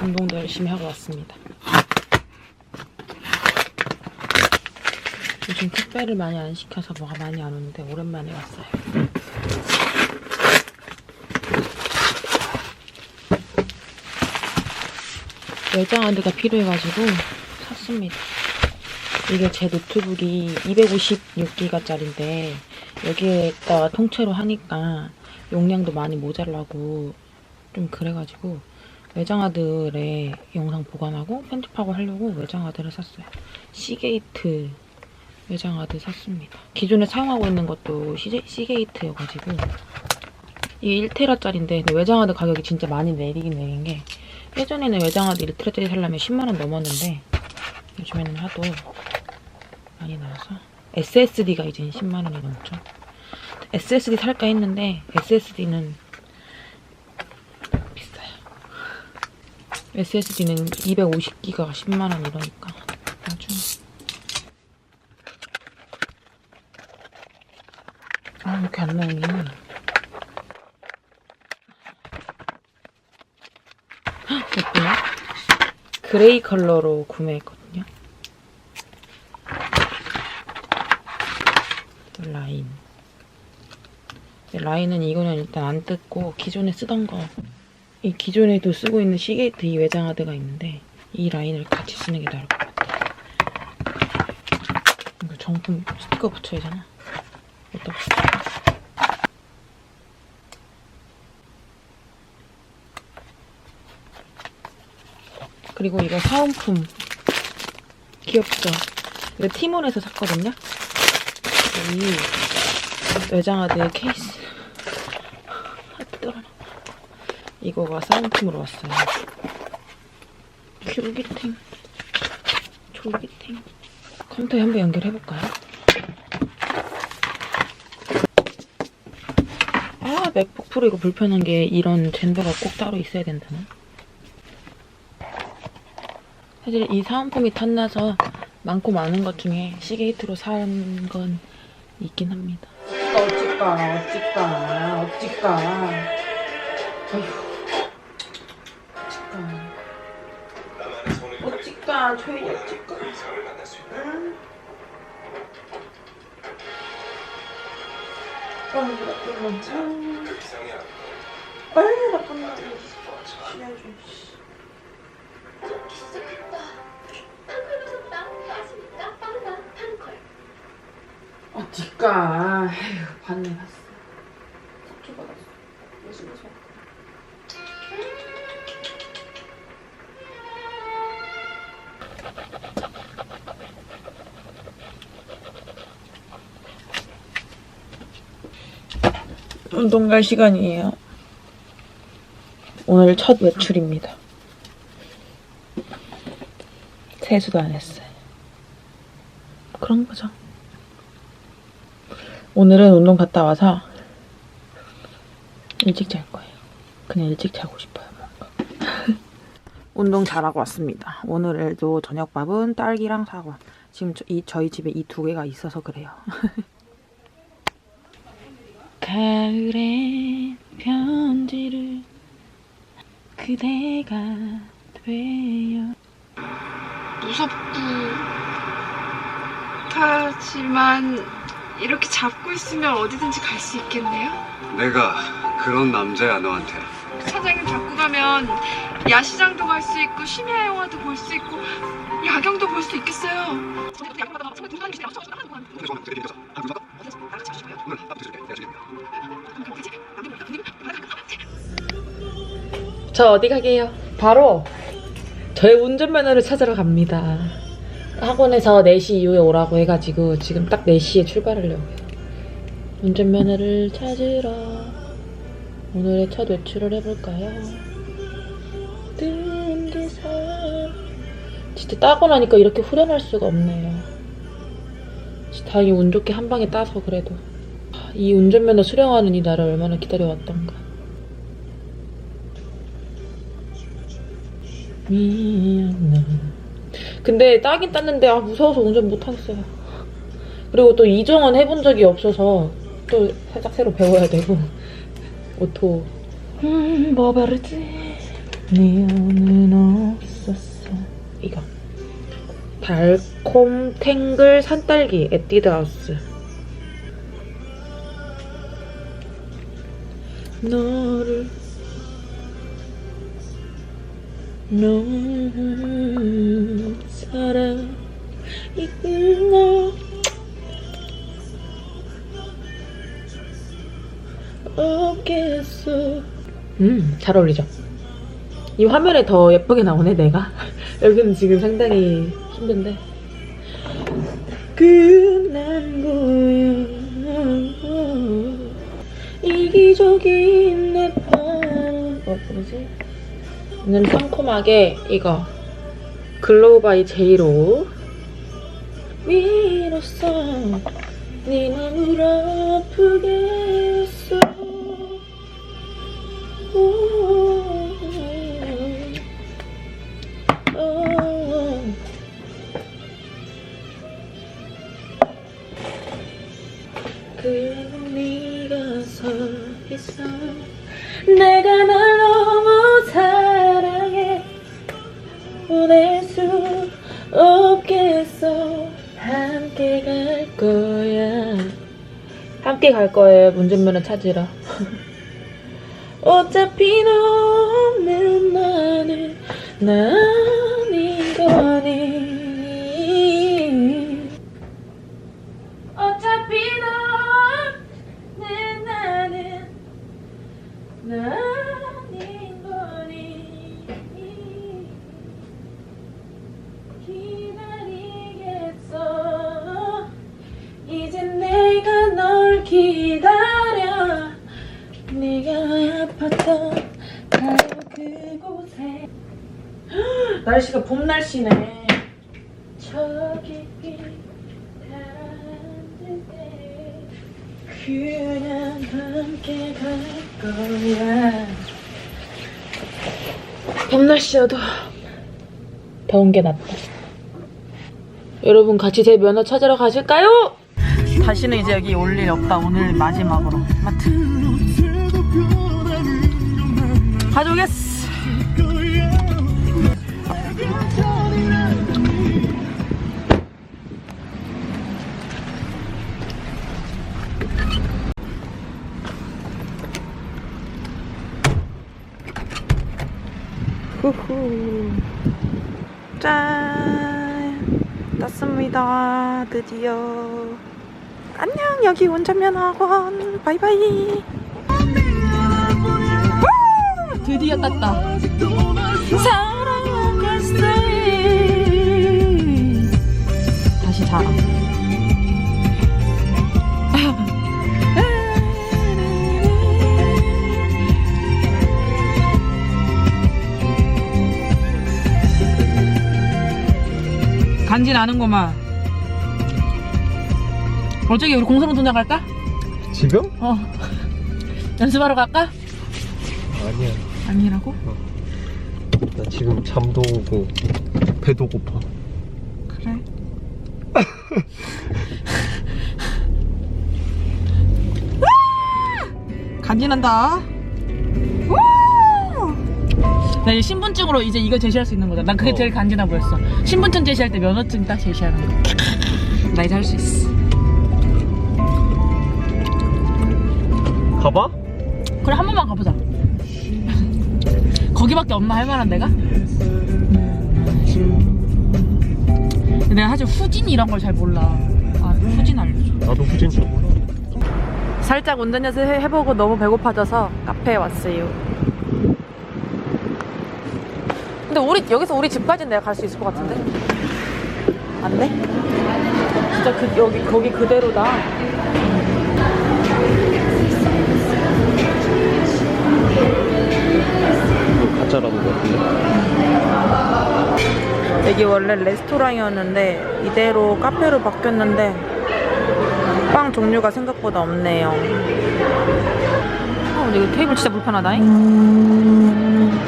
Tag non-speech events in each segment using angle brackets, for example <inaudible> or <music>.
운동도 열심히 하고 왔습니다. 요즘 택배를 많이 안 시켜서 뭐가 많이 안 오는데 오랜만에 왔어요. 외장하드가 필요해가지고 샀습니다. 이게 제 노트북이 256기가짜리인데 여기에다가 통째로 하니까 용량도 많이 모자라고 좀 그래가지고 외장하드에 영상 보관하고 편집하고 하려고 외장하드를 샀어요. 시게이트 외장하드 샀습니다. 기존에 사용하고 있는 것도 시, 시게이트여가지고 이게 1테라짜리인데 근데 외장하드 가격이 진짜 많이 내리긴 내린 게 예전에는 외장하드 1테라짜리 살려면 10만원 넘었는데 요즘에는 하도 많이 나와서 SSD가 이제 10만원이 넘죠. SSD 살까 했는데 SSD는 비싸요. SSD는 250기가 10만원 이러니까 아주 아 이렇게 안 나오니? 헉, 예쁘네 그레이 컬러로 구매했거든요. 또 라인 라인은 이거는 일단 안 뜯고 기존에 쓰던 거 이 기존에도 쓰고 있는 시게이트 이 외장하드가 있는데 이 라인을 같이 쓰는 게 나을 것 같아. 이거 정품 스티커 붙여야 되잖아 어디다 붙여 그리고 이거 사은품 귀엽죠? 이거 티몬에서 샀거든요? 이 외장하드 케이스 아, 떨어나 이거가 사은품으로 왔어요 큐비탱. 졸기탱. 컴퓨터에 한번 연결해볼까요? 아 맥북 프로 이거 불편한 게 이런 젠더가 꼭 따로 있어야 된다나? 사실 이 사은품이 탐나서 많고 많은 것 중에 시게이트로 사온 건 있긴 합니다. 어찌까 어찌까 어찌까. 어휴 초이 어찌까 응? 어 나쁜 남자 아유 나쁜 남자 무섭다. 아십니까? 빵가 팡컬. 어찌까 아휴 반내 봤어 운동 갈 시간이에요. 오늘 첫 외출입니다. 세수도 안 했어요. 그런 거죠. 오늘은 운동 갔다 와서 일찍 잘 거예요. 그냥 일찍 자고 싶어요, 뭔가. <laughs> 운동 잘하고 왔습니다. 오늘도 저녁밥은 딸기랑 사과. 지금 저, 이, 저희 집에 이 두 개가 있어서 그래요. <laughs> 가을에 편지를 그대가 돼요. 무섭고 하지만 이렇게 잡고 있으면 어디든지 갈 수 있겠네요. 내가 그런 남자야 너한테 사장님 잡고 가면 야시장도 갈 수 있고 심야 영화도 볼 수 있고 야경도 볼 수 있겠어요. 저 어디 가게요? 바로 저의 운전면허를 찾으러 갑니다. 학원에서 4시 이후에 오라고 해가지고 지금 딱 4시에 출발하려고요. 운전면허를 찾으러 오늘의 첫 외출을 해볼까요? 뜬 기사 진짜 따고 나니까 이렇게 후련할 수가 없네요. 다행히 운 좋게 한 방에 따서 그래도 아, 이 운전면허 수령하는 이 날을 얼마나 기다려왔던가. 미안해. 근데 따긴 땄는데 아 무서워서 운전 못 하겠어요. 그리고 또 이종은 해본 적이 없어서 또 살짝 새로 배워야 되고 <laughs> 오토 음, 뭐 바르지? 미안은 없었어. 이거. 달콤 탱글 산딸기 에뛰드 하우스. 너를 너무 사랑 이끌어 없겠어 음, 잘 어울리죠? 이 화면에 더 예쁘게 나오네, 내가. <laughs> 여기는 지금 상당히 힘든데. 끝난 거야. 이기적인 내 바람. 어, 뭐지? 오늘 상콤하게 이거. 글로우 바이 제이로. 밀었어. 네 맘을 아프게 했어. 그리고 네가 서 있어 내 함께 갈 거예요 운전면허 찾으러. <laughs> 어차피 너 없는 나는 나인 거니 기다려. 네가 아팠던 바로 그곳에. <gasps> 날씨가 봄 날씨네. 저기 때 그냥 함께 갈 거야. 봄 날씨여도 더운 게 낫다. 여러분 같이 제 면허 찾으러 가실까요? 다시는 이제 여기 올 일 없다. 오늘 마지막으로. 마트 가져오겠어. 후후. 짠. 땄습니다. 드디어 안녕 여기 운전면허 학원. 바이바이. 우! 드디어 땄다. 다시 자라 <laughs> 간지 나는구만 어저기 우리 공설운동장 갈까? 지금? 어 연습하러 갈까? 아니야. 아니라고? 나 지금 잠도 오고 배도 고파. 그래 <laughs> 간지난다 나 이제 신분증으로 이제 이거 제시할 수 있는 거다 난 그게 어. 제일 간지나 보였어 신분증 제시할 때 면허증 딱 제시하는 거나 이제 할 수 있어 가봐? 그래 한 번만 가보자 거기밖에 없나 할 만한 데가? 근데 내가 사실 후진 이런 걸 잘 몰라 아 후진 알려줘 나도 후진 줄 몰라. 살짝 운전 연습 해- 해보고 너무 배고파져서 카페에 왔어요. 근데 우리 여기서 우리 집까지는 내가 갈 수 있을 것 같은데? 안 돼? 진짜 그 여기 거기 그대로다. 가짜라는 거 같은데? 여기 원래 레스토랑이었는데 이대로 카페로 바뀌었는데 빵 종류가 생각보다 없네요. 아 근데 이거 테이블 진짜 불편하다잉.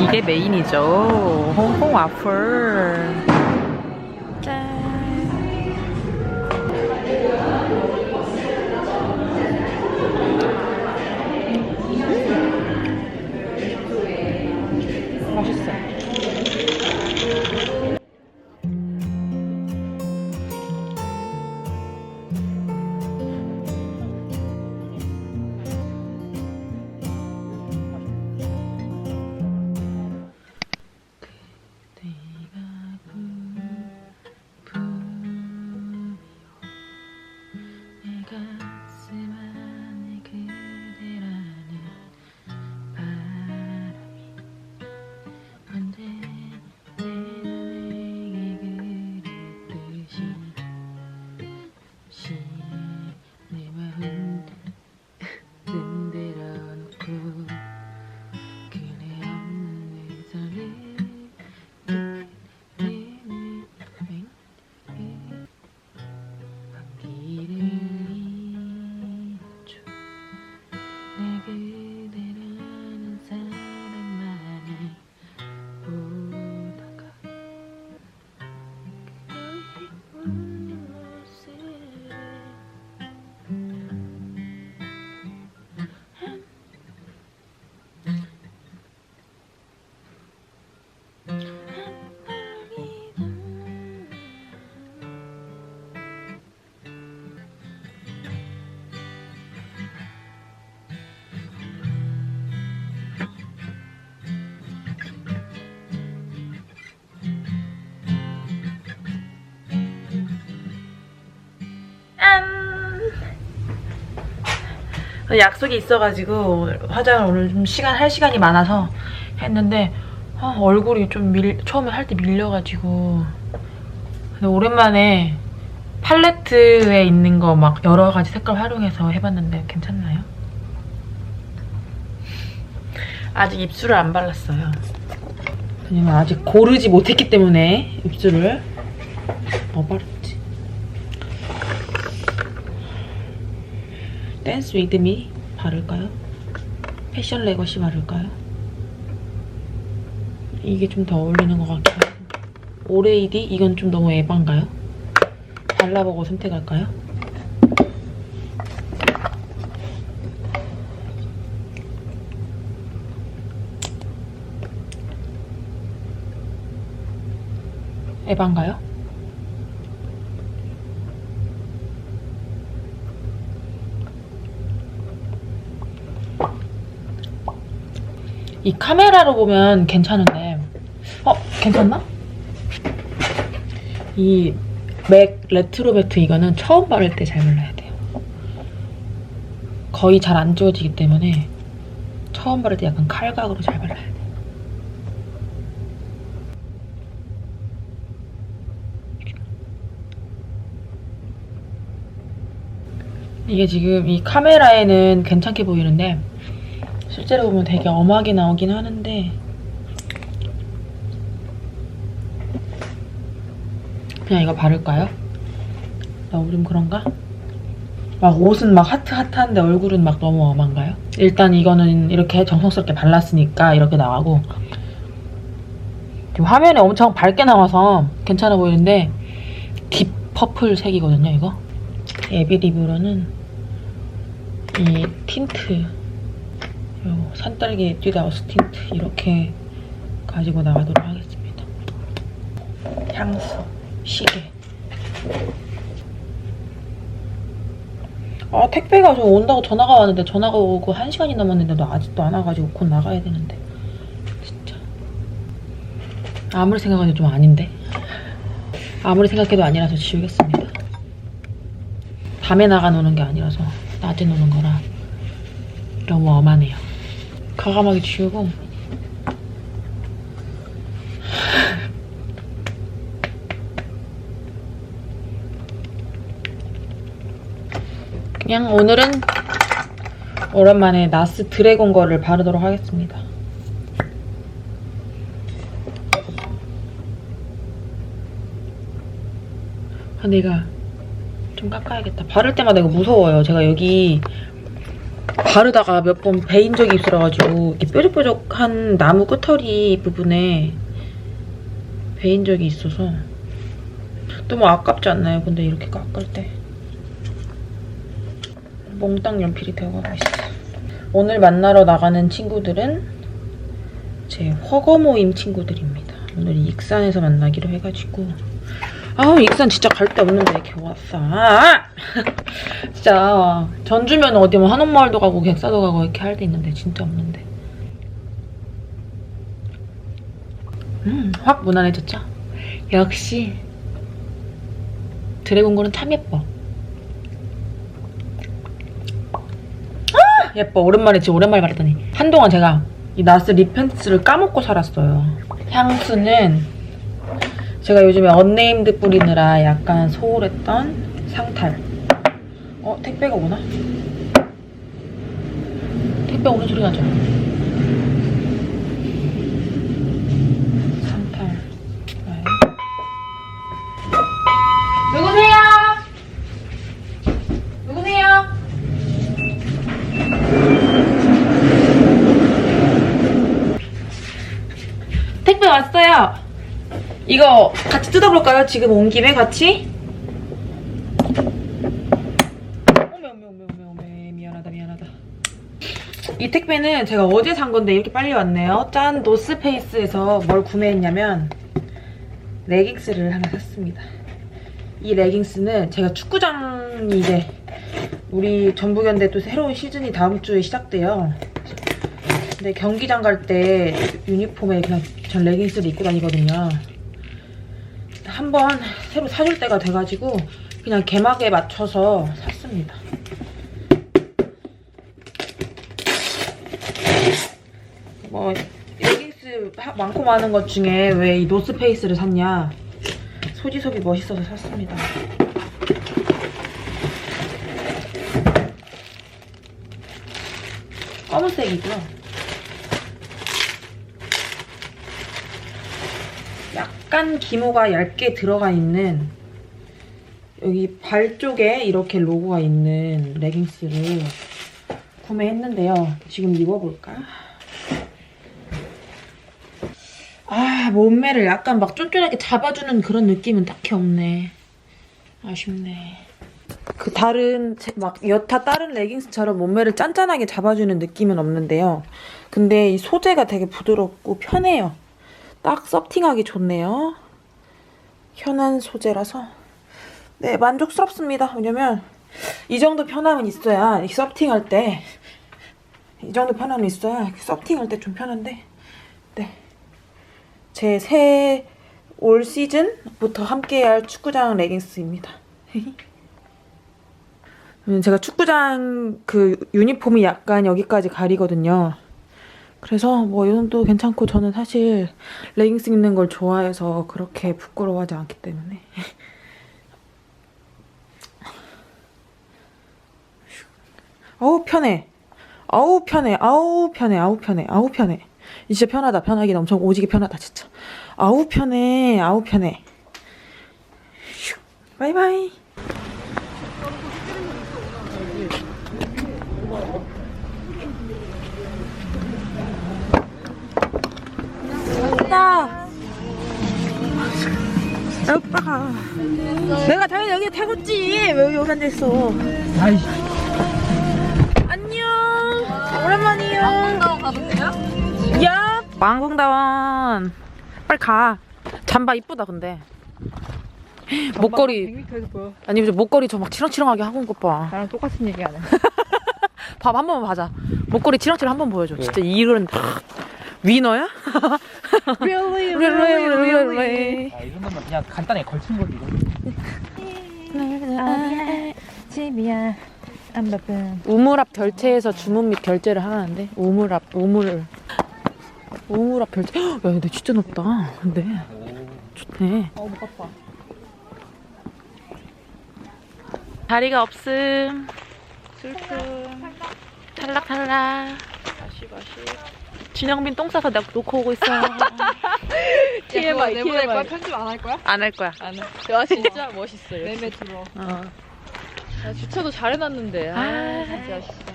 이게 메인이죠. 홍콩 와플. 약속이 있어가지고 화장을 오늘 좀 시간 할 시간이 많아서 했는데 아, 얼굴이 좀 밀, 처음에 할 때 밀려가지고 근데 오랜만에 팔레트에 있는 거 막 여러 가지 색깔 활용해서 해봤는데 괜찮나요? 아직 입술을 안 발랐어요. 왜냐면 아직 고르지 못했기 때문에 입술을 뭐 바르지? 댄스 위드미 바를까요? 패션 레거시 바를까요? 이게 좀 더 어울리는 것 같긴 하고 오레이디? 이건 좀 너무 에반가요? 발라보고 선택할까요? 에반가요? 이 카메라로 보면 괜찮은데 어? 괜찮나? 이 맥 레트로 배트 이거는 처음 바를 때 잘 발라야 돼요 거의 잘 안 지워지기 때문에 처음 바를 때 약간 칼각으로 잘 발라야 돼요 이게 지금 이 카메라에는 괜찮게 보이는데 실제로 보면 되게 엄하게 나오긴 하는데 그냥 이거 바를까요? 너무 좀 그런가? 막 옷은 막 하트 하트한데 얼굴은 막 너무 엄한가요? 일단 이거는 이렇게 정성스럽게 발랐으니까 이렇게 나가고 지금 화면에 엄청 밝게 나와서 괜찮아 보이는데 딥 퍼플 색이거든요 이거 에비 리뷰로는 이 틴트 요 산딸기 에뛰드하우스 틴트 이렇게 가지고 나가도록 하겠습니다. 향수, 시계. 아 택배가 좀 온다고 전화가 왔는데 전화가 오고 한 시간이 넘었는데도 아직도 안 와가지고 곧 나가야 되는데 진짜 아무리 생각해도 좀 아닌데 아무리 생각해도 아니라서 지우겠습니다. 밤에 나가 노는 게 아니라서 낮에 노는 거라 너무 엄하네요. 과감하게 지우고 그냥 오늘은 오랜만에 나스 드래곤 거를 바르도록 하겠습니다. 아, 내가 좀 깎아야겠다. 바를 때마다 이거 무서워요. 제가 여기 바르다가 몇 번 베인 적이 있어가지고 이렇게 뾰족뾰족한 나무 끄터리 부분에 베인 적이 있어서 너무 아깝지 않나요? 근데 이렇게 깎을 때 몽땅 연필이 되어가고 있어요. 오늘 만나러 나가는 친구들은 제 허거 모임 친구들입니다. 오늘 익산에서 만나기로 해가지고 아 익산 진짜 갈 데 없는데 이렇게 왔어. 아! <laughs> 진짜 전주면 어디 뭐 한옥마을도 가고 객사도 가고 이렇게 할 데 있는데 진짜 없는데. 음, 확 무난해졌죠? 역시 드래곤골은 참 예뻐. 아, 예뻐. 오랜만에 지금 오랜만에 말했더니 한동안 제가 이 나스 립펜스를 까먹고 살았어요. 향수는 제가 요즘에 언네임드 뿌리느라 약간 소홀했던 상탈. 어, 택배가 오나? 택배 오는 소리 나죠? 이거 같이 뜯어볼까요? 지금 온 김에 같이? 어메 어메 어메 어메 어메. 미안하다 미안하다. 이 택배는 제가 어제 산 건데 이렇게 빨리 왔네요. 짠 노스페이스에서 뭘 구매했냐면 레깅스를 하나 샀습니다. 이 레깅스는 제가 축구장이 이제 우리 전북연대 또 새로운 시즌이 다음 주에 시작돼요. 근데 경기장 갈 때 유니폼에 그냥 전 레깅스를 입고 다니거든요 한번 새로 사줄 때가 돼가지고 그냥 개막에 맞춰서 샀습니다. 뭐 레깅스 많고 많은 것 중에 왜 이 노스페이스를 샀냐 소지섭이 멋있어서 샀습니다. 검은색이고요. 약간 기모가 얇게 들어가 있는 여기 발 쪽에 이렇게 로고가 있는 레깅스를 구매했는데요. 지금 입어볼까? 아, 몸매를 약간 막 쫀쫀하게 잡아주는 그런 느낌은 딱히 없네. 아쉽네. 그 다른 제- 막 여타 다른 레깅스처럼 몸매를 짠짠하게 잡아주는 느낌은 없는데요. 근데 이 소재가 되게 부드럽고 편해요. 딱 서팅하기 좋네요. 편한 소재라서 네 만족스럽습니다. 왜냐면 이 정도 편함은 있어야 이 서팅할 때 이 정도 편함은 있어야 서팅할 때 좀 편한데 네. 제 새 올 시즌부터 함께할 축구장 레깅스입니다. 음, <laughs> 제가 축구장 그 유니폼이 약간 여기까지 가리거든요. 그래서 뭐 이 정도 괜찮고 저는 사실 레깅스 입는 걸 좋아해서 그렇게 부끄러워하지 않기 때문에. <laughs> 어우 편해. 아우 편해. 아우 편해. 아우 편해. 아우 편해. 이 진짜 편하다. 편하긴 엄청 오지게 편하다 진짜. 아우 편해. 아우 편해. 슉. 바이바이 나 오빠. 내가 당연히 여기 태웠지. 왜 여기 여기 앉아있어? 안녕. 오랜만이에요. 왕궁다원 가볼게요? 야 왕궁다원 빨리 가. 잠바 이쁘다 근데. 목걸이. 아니 저 목걸이 저 막 치렁치렁하게 하고 온 것 봐. 나랑 똑같은 얘기 하네. <laughs> 밥한 번만 봐자. 목걸이 치렁치렁 한 번 보여줘. 진짜 이런. <laughs> 위너야? <laughs> really, really, really. 아, 이 정도면 그냥 간단하게 걸친 거지. 집이야. 안 바쁜. 우물 앞 결제해서 주문 및 결제를 하라는데 우물 앞 우물. 우물 앞 결제. 헉, 야 근데 진짜 높다. 근데. 좋네. 어, 못 봤다. 자리가 없음. 슬픔 탈락 탈락. 다시 다시 진영빈 똥 싸서 내가 놓고 오고 있어 TMI, 내보낼 거야? TMI. 편집 안 할 거야? 안 할 거야 안 해. 야, 진짜 멋있어요. 매매 들어. 어. 야, 주차도 잘 해놨는데. 아, 아. 진짜. 진짜.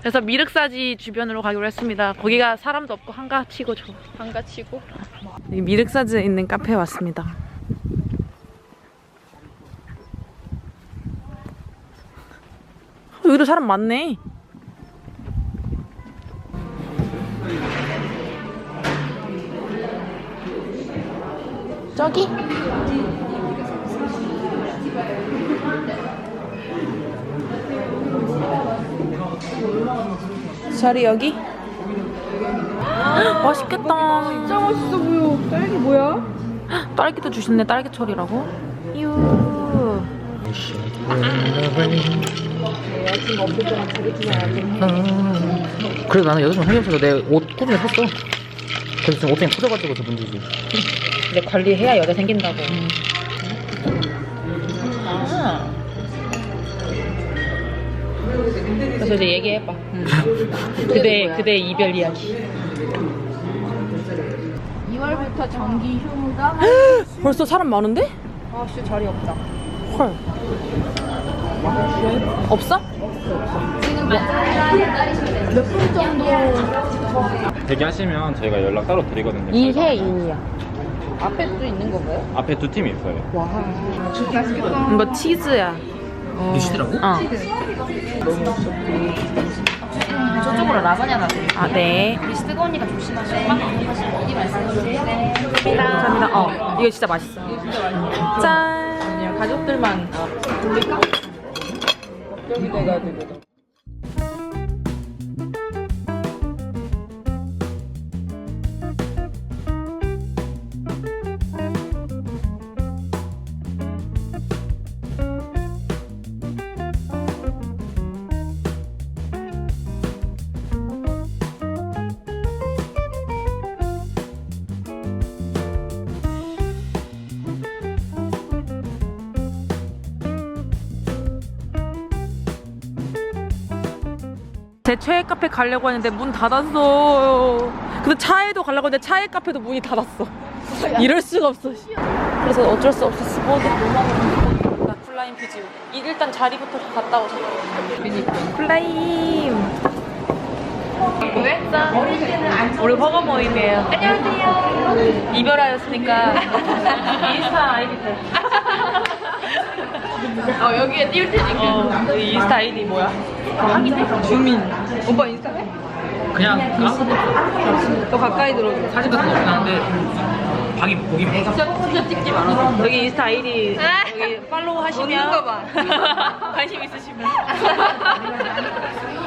그래서 미륵사지 주변으로 가기로 했습니다 거기가 사람도 없고 한가치고 좋아 한가 치고. 여기 미륵사지에 있는 카페에 왔습니다. 여기도 사람 많네. 저기? 자리 여기? <gasps> 헉, 맛있겠다. 진짜 맛있어 보여. 딸기 뭐야? <gasps> 딸기도 주셨네 딸기철이라고 유 그래도 나는 여기서 해줘서 내옷 꾸준히 샀어. 그래서 지금 옷장이 터져가지고 저 문제지. 근데 관리해야 여자 생긴다고 아. 그래서 이제 얘기해봐 그대 그대 이별 이야기 2월부터 정기 휴무다. 벌써 사람 많은데? 아씨 자리 없다. 헐 없어? 몇 분 정도 대기하시면 저희가 연락 따로 드리거든요. 이해 저희가 인이야 앞에 또 있는 건가요? 앞에 두 팀이 있어요. 이거 치즈야 미시더라고? 어. 저쪽으로 라자냐 나. 아, 네. 미시 뜨거우니까 조심하세요. 말씀해주세요. 감사합니다. 어, 이거 진짜 맛있어. 짠. 그냥 가족들만. 돌릴까? 걱정이 돼가지고. 제 최애 카페 가려고 했는데 문 닫았어. 근데 차에도 가려고 했는데 차에 카페도 문이 닫았어. 이럴 수가 없어. 그래서 어쩔 수 없이 스포츠 나 플라임 피지오. 일단 자리부터 갔다 오자. 플라임. 왜? 우리 허거 모임이에요. 안녕하세요. 이별하였으니까 인스타 아이디 돼. 어 여기에 띄울 테니까. 어, 여기 인스타 아이디 뭐야? 주민. 오빠 인스타 해? 그냥 아무것도 더 가까이 들어줘. 사진 같은 거 없긴 한데 방이 보기 진짜 진짜 찍지 말아. 여기 인스타 아이디 여기 팔로우 하시면 <laughs> 관심 있으시면 <laughs>